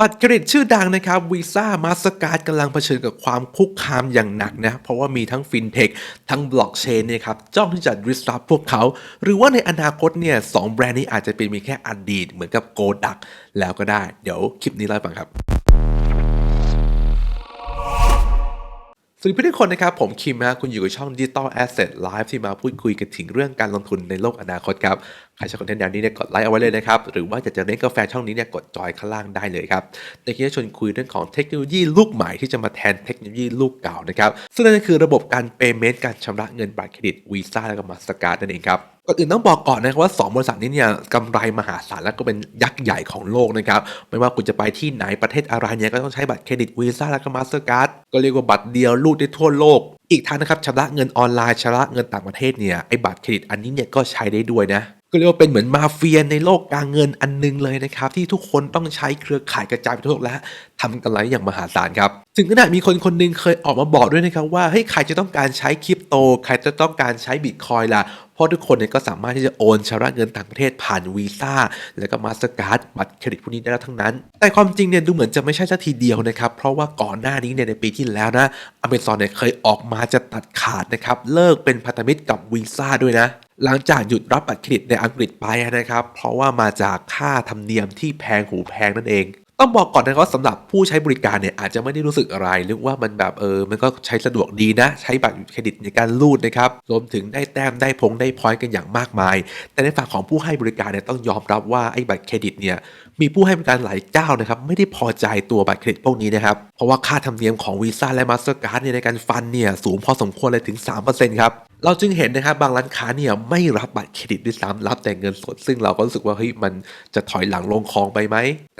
บัตรเครดิตชื่อดังนะครับวีซ่ามาสการ์ดกำลังเผชิญกับความคุกคามอย่างหนักนะเพราะว่ามีทั้งฟินเทคทั้งบล็อกเชนเนี่ยครับจ้องที่จะริสรับพวกเขา หรือว่าในอนาคตเนี่ยสองแบรนด์นี้อาจจะเป็นมีแค่อดีตเหมือนกับโกดักแล้วก็ได้ เดี๋ยวคลิปนี้เล่าให้ฟังครับ สวัสดีเพื่อนทุกคนนะครับ ผมคิมนะคุณอยู่กับช่อง Digital Asset Live ที่มาพูดคุยกันถึงเรื่องการลงทุนในโลกอนาคตครับ ใครชอบคอนเทนต์แนวนี้เนี่ยกดไลค์เอาไว้เลยนะครับ หรือว่าอยากจะเล่นกาแฟช่องนี้เนี่ยกดจอยข้างล่างได้เลยครับในคลิปนี้ชวนคุยเรื่องของเทคโนโลยีลูกใหม่ที่จะมาแทนเทคโนโลยีลูกเก่านะครับซึ่งนั่นก็คือระบบการเปย์เมนต์การชำระเงินบัตรเครดิตวีซ่าและก็มาสการ์ดนั่นเองครับ ก่อนอื่นต้องบอกก่อนนะครับว่า 2 บริษัทนี้เนี่ยกำไรมหาศาลและก็เป็นยักษ์ใหญ่ของโลกนะครับไม่ว่าคุณจะไปที่ไหนประเทศอะไรเนี่ยก็ต้องใช้บัตรเครดิตวีซ่าและก็มาสเตอร์การ์ดก็เรียกว่าบัตรเดียวลูดได้ทั่วโลก อีกทางนะครับชำระเงินออนไลน์ชำระเงินต่างประเทศเนี่ยไอ้บัตรเครดิตอันนี้เนี่ยก็ใช้ได้ด้วยนะ ก็เรียกว่าเป็นเหมือนมาเฟียในโลกการเงินอันนึงเลยนะครับ ที่ทุกคนต้องใช้เครือข่ายกระจายไปทั่วโลกและทำกำไรอย่างมหาศาลครับถึงขนาดมีคนคนหนึงเคยออกมาบอกด้วยนะครับว่าเฮ้ยใครจะต้องการใช้คริปโต ใครจะต้องการใช้บิตคอยล่ะเพราะทุกคนเนี่ยก็สามารถที่จะโอนชำระเงินต่างประเทศผ่านวีซ่าแล้วก็มาสการ์ดบัตรเครดิตพวกนี้ได้แล้วทั้งนั้น แต่ความจริงเนี่ยดูเหมือนจะไม่ใช่สักทีเดียวนะครับ เพราะว่าก่อนหน้านี้เนี่ยในปีที่แล้วนะอเมซอนเนี่ยเคยออกมาจะตัดขาดนะครับเลิกเป็นพันธมิตรกับวีซ่าด้วยนะ หลังจากหยุดรับบัตรเครดิตในอังกฤษไปนะครับ เพราะว่ามาจากค่าธรรมเนียมที่แพงหูแพงนั่นเอง ต้องบอกก่อนนะครับว่าสำหรับผู้ใช้บริการเนี่ยอาจจะไม่ได้รู้สึกอะไรหรือว่ามันแบบเออมันก็ใช้สะดวกดีนะ ใช้บัตรเครดิตในการรูดนะครับรวมถึงได้แต้มได้พงได้พอยต์กันอย่างมากมาย แต่ในฝั่งของผู้ให้บริการเนี่ยต้องยอมรับว่าไอ้บัตรเครดิตเนี่ยมีผู้ให้บริการหลายเจ้านะครับไม่ได้พอใจตัวบัตรเครดิตพวกนี้นะครับ เพราะว่าค่าธรรมเนียมของวีซ่าและมาสเตอร์การ์ดเนี่ยในการฟันเนี่ยสูงพอสมควรเลยถึง 3%ครับ เราจึงเห็นนะครับบางร้านค้าเนี่ยไม่รับบัตรเครดิตด้วยซ้ำรับแต่เงินสด ซึ่งเราก็รู้สึกว่าเฮ้ยมันจะถอยหลังลงคลองไปไหม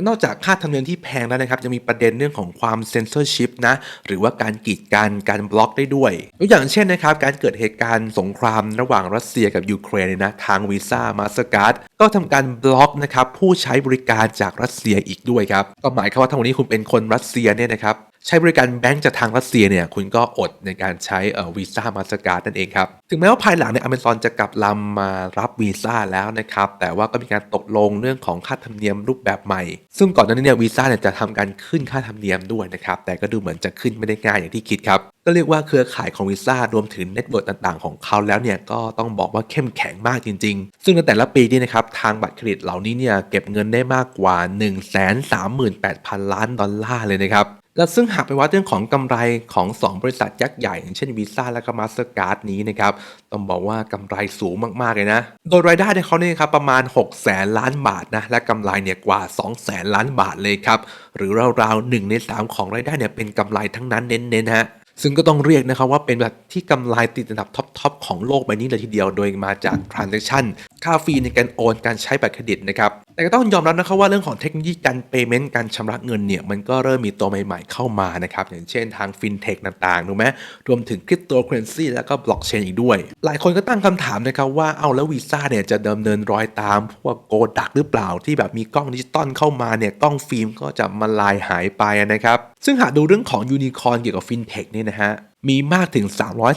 นอกจากค่าธรรมเนียมที่แพงแล้วนะครับจะมีประเด็นเรื่องของความเซนเซอร์ชิพนะหรือว่าการกีดกันการบล็อกได้ด้วยยกอย่างเช่นนะครับการเกิดเหตุการณ์สงครามระหว่างรัสเซียกับยูเครนเนี่ยนะทางวีซ่ามาสเตอร์การ์ด ก็ทำการบล็อกนะครับผู้ใช้บริการจากรัสเซียอีกด้วยครับก็หมายความว่าทั้งวันนี้คุณเป็นคนรัสเซียเนี่ยนะครับ ใช้บริการแบงก์จากทางรัสเซียเนี่ยคุณก็อดในการใช้วีซ่ามาสการ์ดนั่นเองครับ ถึงแม้ว่าภายหลังเนี่ยอเมซอนจะกลับลำมารับวีซ่าแล้วนะครับ แต่ว่าก็มีการตกลงเรื่องของค่าธรรมเนียมรูปแบบใหม่ ซึ่งก่อนหน้านี้เนี่ยวีซ่าเนี่ยจะทำการขึ้นค่าธรรมเนียมด้วยนะครับ แต่ก็ดูเหมือนจะขึ้นไม่ได้ง่ายอย่างที่คิดครับก็เรียกว่าเครือข่ายของวีซ่ารวมถึงเน็ตเวิร์กต่างๆ ของเขาแล้วเนี่ยก็ต้องบอกว่าเข้มแข็งมากจริง ๆ ซึ่งในแต่ละปีนี่นะครับทางบัตรเครดิตเหล่านี้เนี่ยเก็บเงินได้มากกว่า 1 3 8 0 0 0 ล้านดอลลาร์เลยนะครับ และซึ่งหากไปวัดเรื่องของกำไรของ 2 บริษัทยักษ์ใหญ่อย่างเช่นวีซ่าและก็มาสเตอร์การ์ดนี้นะครับต้องบอกว่ากำไรสูงมากๆเลยนะ โดยรายได้ในเขาเนี่ยครับประมาณ6แสนล้านบาทนะและกำไรเนี่ยกว่า2แสนล้านบาทเลยครับหรือราวๆหนึ่งใน 3 ของรายได้เนี่ยเป็นกำไรทั้งนั้นเน้นๆฮะซึ่งก็ต้องเรียกนะครับว่าเป็นแบบที่กำไรติดอันดับท็อปๆของโลกใบนี้เลยทีเดียว โดยมาจาก transaction ค่าฟรีในการโอนการใช้บัตรเครดิตนะครับ แต่ก็ต้องยอมรับนะครับว่าเรื่องของเทคโนโลยีการ payment การชำระเงินเนี่ย มันก็เริ่มมีตัวใหม่ๆเข้ามานะครับ อย่างเช่นทาง fintech ต่างๆถูกไหมรวมถึง cryptocurrency แล้วก็ blockchain อีกด้วย หลายคนก็ตั้งคำถามนะครับว่าเอาแล้ววีซ่าเนี่ยจะดำเนินรอยตามพวกโกดักหรือเปล่าที่แบบมีกล้องดิจิตอลเข้ามาเนี่ยกล้องฟิล์มก็จะมาลายหายไปนะครับซึ่งหากดูเรื่องของยูนิคอร์นเกี่ยวกับฟินเทคเนี่ยนะฮะมีมากถึง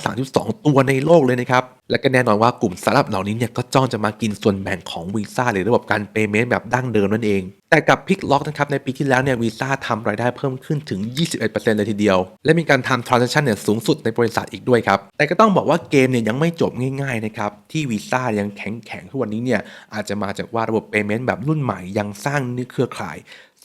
332 ตัวในโลกเลยนะครับ และก็แน่นอนว่ากลุ่มสตาร์ทอัพเหล่านี้เนี่ยก็จ้องจะมากินส่วนแบ่งของวีซ่าหรือระบบการเปย์เมนต์แบบดั้งเดิมนั่นเอง แต่กับพิกล็อกนะครับในปีที่แล้วเนี่ยวีซ่าทำรายได้เพิ่มขึ้นถึง 21%เลยทีเดียว และมีการทำทราน s ั c t ชันเนี่ยสูงสุดในบริษัทอีกด้วยครับ แต่ก็ต้องบอกว่าเกมเนี่ยยังไม่จบง่ายๆนะครับที่วีซ่ายังแข็งแข็งทุกวันนี้เนี่ยอาจจะมาจากว่าระบบเปย์เมนต์แบบรุ่นใหม่ยังสร้างเครือข่าย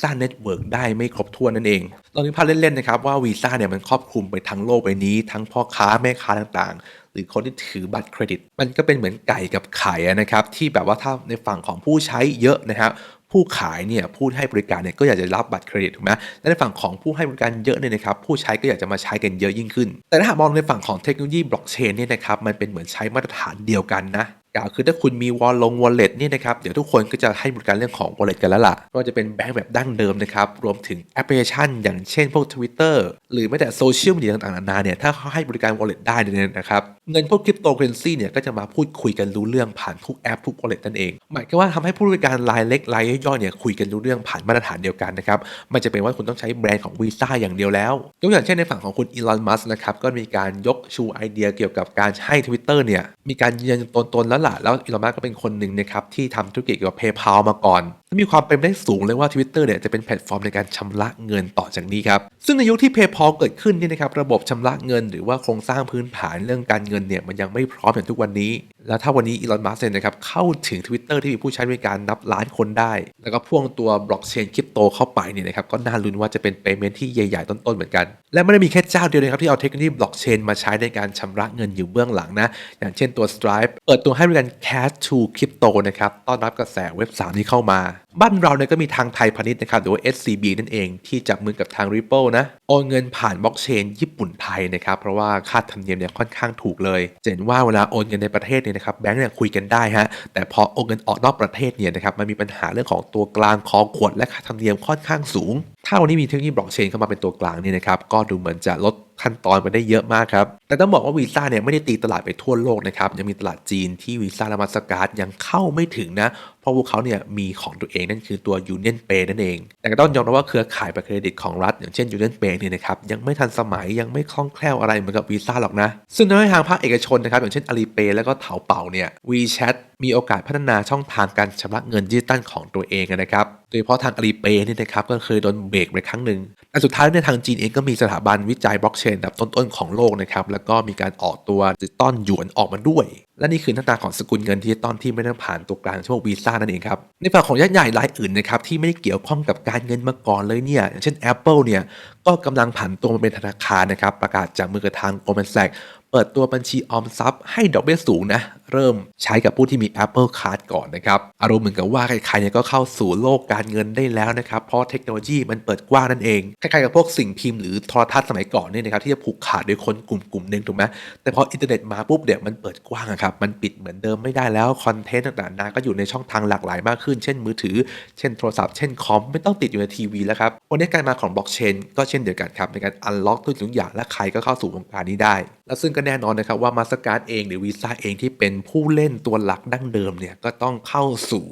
สร้างเน็ตเวิร์กได้ไม่ครบถ้วนนั่นเองลองนึกภาพเล่นๆนะครับว่าวีซ่าเนี่ยมันครอบคลุมไปทั้งโลกใบนี้ ทั้งพ่อค้าแม่ค้าต่างๆ หรือคนที่ถือบัตรเครดิต มันก็เป็นเหมือนไก่กับไข่นะครับ ที่แบบว่าถ้าในฝั่งของผู้ใช้เยอะนะครับผู้ขายเนี่ยผู้ให้บริการเนี่ยก็อยากจะรับบัตรเครดิตถูกไหมและในฝั่งของผู้ให้บริการเยอะเนี่ยนะครับผู้ใช้ก็อยากจะมาใช้กันเยอะยิ่งขึ้น แต่ถ้าหากมองในฝั่งของเทคโนโลยีบล็อกเชนเนี่ยนะครับมันเป็นเหมือนใช้มาตรฐานเดียวกันนะ กล่าวคือถ้าคุณมีวอลลงวอลเล็ตเนี่ยนะครับเดี๋ยวทุกคนก็จะให้บริการเรื่องของวอลเล็ตกันแล้วล่ะก็จะเป็นแบงก์แบบดั้งเดิมนะครับรวมถึงแอปพลิเคชัน อย่างเช่นพวก Twitter หรือแม้แต่โซเชียลมีเดียต่างๆนานาเนี่ยถ้าเขาให้บริการวอลเล็ตได้เนี่ยนะครับเงินพวกคริปโตเคอเรนซีเนี่ยก็จะมาพูดคุยกันรู้เรื่องผ่านทุกแอปทุกวอลเล็ตนั่นเองหมายความว่าทำให้ผู้บริการรายเล็กรายย่อยเนี่ยคุยกันรู้เรื่องผ่านมาตรฐานเดียวกันนะครับมันจะเป็นว่าคุณต้องใช้แบรนด์ของวีซ่าอย่างเดียวแล้วยกอย่างเช่นในฝั่งของคุณอีลอนมัสนะครับก็มีการยกชูไอเดียเกี่ยวกับการให้ Twitter เนี่ยมีการยืนยันตัวตนแล้วล่ะ แล้วอีลอนมัสก์ก็เป็นคนหนึ่งนะครับที่ทำธุรกิจเกี่ยวกับ PayPal มาก่อนและมีความเป็นไปได้สูงเลยว่า Twitter เนี่ยจะเป็นแพลตฟอร์มในการชำระเงินต่อจากนี้ครับ ซึ่งในยุคที่ PayPal เกิดขึ้นเนี่ยนะครับระบบชำระเงิน หรือว่าโครงสร้างพื้นฐานเรื่องการเงินเนี่ยมันยังไม่พร้อมอย่างทุกวันนี้ แล้วถ้าวันนี้อีลอนมัสก์เนี่ยนะครับเข้าถึง Twitter ที่มีผู้ใช้บริการนับล้านคนได้ แล้วก็พ่วงตัวบล็อกเชนคริปโตเข้าไปเนี่ยนะครับก็น่าลุ้นว่าจะเป็น payment ที่ใหญ่ๆต้นๆเหมือนกัน และไม่ได้มีแค่เจ้าเดียวนะครับที่เอาเทคโนโลยีบล็อกเชนมาใช้ในการชำระเงินอยู่เบื้องหลังนะอย่างเช่นตัว Stripe เปิดตัวให้บริการ Cash to Crypto นะครับ ต้อนรับกระแสเว็บ 3 ที่เข้ามา บ้านเราเนี่ยก็มีทางไทยพาณิชย์นะครับหรือว่า SCB นั่นเองที่จับมือกับทาง Ripple นะโอนเงินผ่านบล็อกเชนญี่ปุ่นไทยนะครับเพราะว่าค่าธรรมเนียมเนี่ยค่อนข้างถูกเลยเห็นว่าเวลาโอนเงินในประเทศเนี่ยนะครับแบงก์เนี่ยคุยกันได้ฮะแต่พอโอนเงินออกนอกประเทศเนี่ยนะครับมันมีปัญหาเรื่องของตัวกลางคอขวดและค่าธรรมเนียมค่อนข้างสูง ถ้าวันนี้มีเทคโนโลยีบล็อกเชนเข้ามาเป็นตัวกลางเนี่ยนะครับก็ดูเหมือนจะลดขั้นตอนไปได้เยอะมากครับ แต่ต้องบอกว่าวีซ่าเนี่ยไม่ได้ตีตลาดไปทั่วโลกนะครับ ยังมีตลาดจีนที่วีซ่าและมาสการ์ดยังเข้าไม่ถึงนะ ราะพวกเขาเนี่ยมีของตัวเองนั่นคือตัว Union Pay นั่นเอง แต่ก็ต้องยอมรับว่าเครือข่ายบัตรเครดิตของรัฐ อย่างเช่น Union Pay เนี่ยนะครับยังไม่ทันสมัยยังไม่คล่องแคล่วอะไรเหมือนกับวีซ่าหรอกนะ ซึ่งในทางภาคเอกชนนะครับอย่างเช่น Alipay แล้วก็เถาเป่าเนี่ย WeChat มีโอกาสพัฒนาช่องทางการชำระเงินดิจิตอลของตัวเองนะครับโดยเฉพาะทาง Alipay เนี่ยนะครับก็เคยโดนเบรกไปครั้งหนึ่งแต่สุดท้ายในยทางจีนเองก็มีสถาบันวิจัยบล็อกเชนแบบต้นๆของโลกนะครับแล้วก็มีการออกตัวดิจิตอลหยวนออกมาด้วย และนี่คือหน้าตาของสกุลเงินดิจิตอลที่ไม่ต้องผ่านตัวกลางช่วงวีซ่านั่นเองครับในฝั่งของยักษ์ใหญ่รายอื่นนะครับที่ไม่ได้เกี่ยวข้องกับการเงินมาก่อนเลยเนี่ยอย่างเช่น Apple เนี่ยก็กำลังผันตัวมาเป็นธนาคารนะครับประกาศจากมือกับทาง Goldman Sachs เปิดตัวบัญชีออมทรัพย์ให้ดอกเบี้ยสูงนะ เริ่มใช้กับผู้ที่มี Apple Card ก่อนนะครับ อารมณ์เหมือนกับว่าใครๆเนี่ยก็เข้าสู่โลกการเงินได้แล้วนะครับ เพราะเทคโนโลยีมันเปิดกว้างนั่นเอง คล้ายๆกับพวกสิ่งพิมพ์หรือโทรทัศน์สมัยก่อนเนี่ยนะครับที่จะผูกขาดโดยคนกลุ่มกลุ่มหนึ่งถูกไหมแต่พออินเทอร์เน็ตมาปุ๊บเนี่ยมันเปิดกว้างครับมันปิดเหมือนเดิมไม่ได้แล้วคอนเทนต์ต่างๆนาก็อยู่ในช่องทางหลากหลายมากขึ้น เช่นมือถือ เช่นโทรศัพท์ เช่นคอมไม่ต้องติดอยู่ในทีวีแล้วครับวันนี้การมาของบล็อกเชนก็เช่นเดียวกันครับในการอันล็อกทุกอย่างและใครก็เข้าสู่วงการนี้ได้ และซึ่งก็แน่นอนนะครับว่ามาสการ์ดเองหรือวีซ่าเองที่เป็นผู้เล่นตัวหลักดั้งเดิมเนี่ยก็ต้องเข้าสู่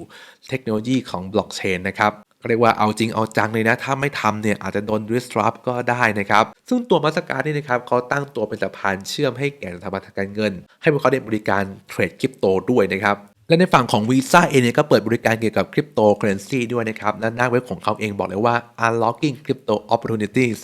เทคโนโลยีของบล็อกเชนนะครับเรียกว่าเอาจริงเอาจังเลยนะ ถ้าไม่ทำเนี่ยอาจจะโดน disrupt ก็ได้นะครับ ซึ่งตัวมาสการ์ดนี่นะครับเขาตั้งตัวเป็นสะพานเชื่อมให้แก่สถาบันทางการเงิน ให้พวกเขาได้บริการเทรดคริปโตด้วยนะครับและในฝั่งของ Visa เองเนี่ยก็เปิดบริการเกี่ยวกับคริปโตเคอเรนซีด้วยนะครับและหน้าเว็บของเขาเองบอกเลยว่า unlocking crypto opportunities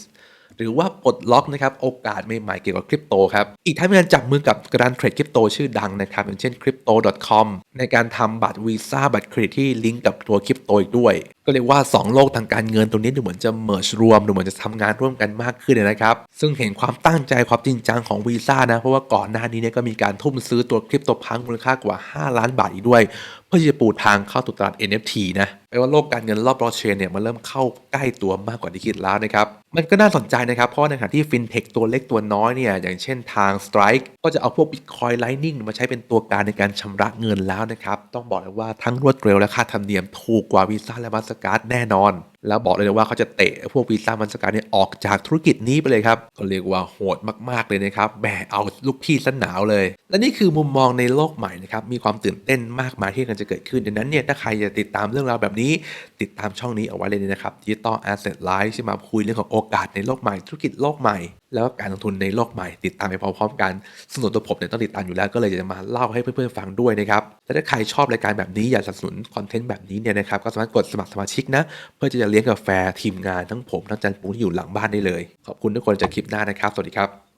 หรือว่าปลดล็อกนะครับโอกาสใหม่ๆเกี่ยวกับคริปโตครับอีกทั้งมีการจับมือกับกรานเทรดคริปโตชื่อดังนะครับอย่างเช่น crypto.com ในการทำบัตรวีซ่าบัตรเครดิตที่ลิงก์กับตัวคริปโตอีกด้วย ก็เรียกว่า 2 โลกทางการเงินตรงนี้ดูเหมือนจะเมิร์ชรวมดูเหมือนจะทำงานร่วมกันมากขึ้นนะครับ ซึ่งเห็นความตั้งใจความจริงจังของวีซ่านะเพราะว่าก่อนหน้านี้เนี่ยก็มีการทุ่มซื้อตัวคริปโตพังมูลค่ากว่า 5 ล้านบาทอีกด้วย พื่อที่จะปูทางเข้าสู่ตลาด NFT นะแปลว่าโลกการเงินรอบบล็อกเชนเนี่ยมันเริ่มเข้าใกล้ตัวมากกว่าที่คิดแล้วนะครับ มันก็น่าสนใจนะครับ เพราะในขณะที่ฟินเทคตัวเล็กตัวน้อยเนี่ยอย่างเช่นทาง Strike ก็จะเอาพวก Bitcoin Lightning มาใช้เป็นตัวการในการชำระเงินแล้วนะครับ ต้องบอกเลยว่าทั้งรวดเร็วและค่าธรรมเนียมถูกกว่าวีซ่าและมาสการ์ดแน่นอน แล้วบอกเลยนะว่าเขาจะเตะพวกวีซ่ามันสการ์เนี่ยออกจากธุรกิจนี้ไปเลยครับก็เรียกว่าโหดมากๆเลยนะครับแบเอาลูกพี่สนหนาวเลย และนี่คือมุมมองในโลกใหม่นะครับมีความตื่นเต้นมากมายที่กำลังจะเกิดขึ้นดังนั้นเนี่ยถ้าใครจะติดตามเรื่องราวแบบนี้ ติดตามช่องนี้เอาไว้เลยนะครับ Digital Asset Live ที่มาคุยเรื่องของโอกาสในโลกใหม่ธุรกิจโลกใหม่ แล้วก็การลงทุนในโลกใหม่ติดตามไปพร้อมๆกันสนุนตัวผมเนี่ยต้องติดตามอยู่แล้วก็เลยจะมาเล่าให้เพื่อนๆฟังด้วยนะครับและถ้าใครชอบรายการแบบนี้อยากสนับสนุนคอนเทนต์แบบนี้เนี่ยนะครับก็สามารถกดสมัครสมาชิกนะเพื่อจะเลี้ยงกาแฟทีมงานทั้งผมทั้งจันปุงที่อยู่หลังบ้านได้เลย ขอบคุณทุกคนจากคลิปหน้านะครับ สวัสดีครับ